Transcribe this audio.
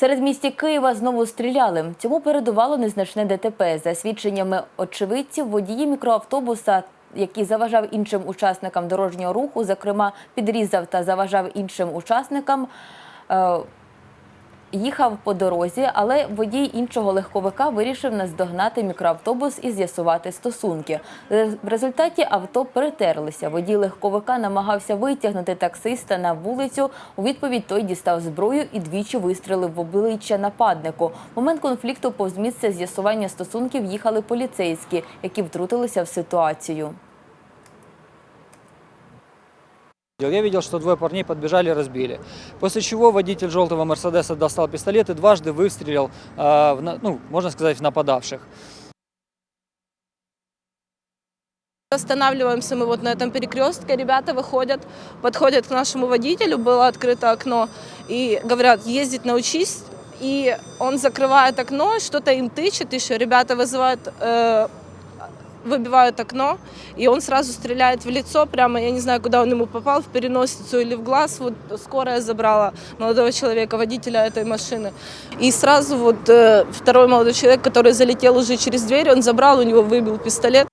Серед місті Києва знову стріляли. Цьому передувало незначне ДТП. За свідченнями очевидців, водії мікроавтобуса, який заважав іншим учасникам дорожнього руху, зокрема підрізав та заважав іншим учасникам. Їхав по дорозі, але водій іншого легковика вирішив наздогнати мікроавтобус і з'ясувати стосунки. В результаті авто перетерлися. Водій легковика намагався витягнути таксиста на вулицю. У відповідь той дістав зброю і двічі вистрелив в обличчя нападнику. В момент конфлікту повз місце з'ясування стосунків їхали поліцейські, які втрутилися в ситуацію. Я видел, что двое парней подбежали разбили. После чего водитель желтого Мерседеса достал пистолет и дважды выстрелил, на- ну, можно сказать, в нападавших. Останавливаемся мы вот на этом перекрестке, ребята выходят, подходят к нашему водителю, было открыто окно, и говорят, ездить научись, и он закрывает окно, что-то им тычет еще, ребята вызывают, э, выбивают окно, и он сразу стреляет в лицо, прямо, я не знаю, куда он ему попал, в переносицу или в глаз, вот скорая забрала молодого человека, водителя этой машины. И сразу вот э, второй молодой человек, который залетел уже через дверь, он забрал, у него выбил пистолет,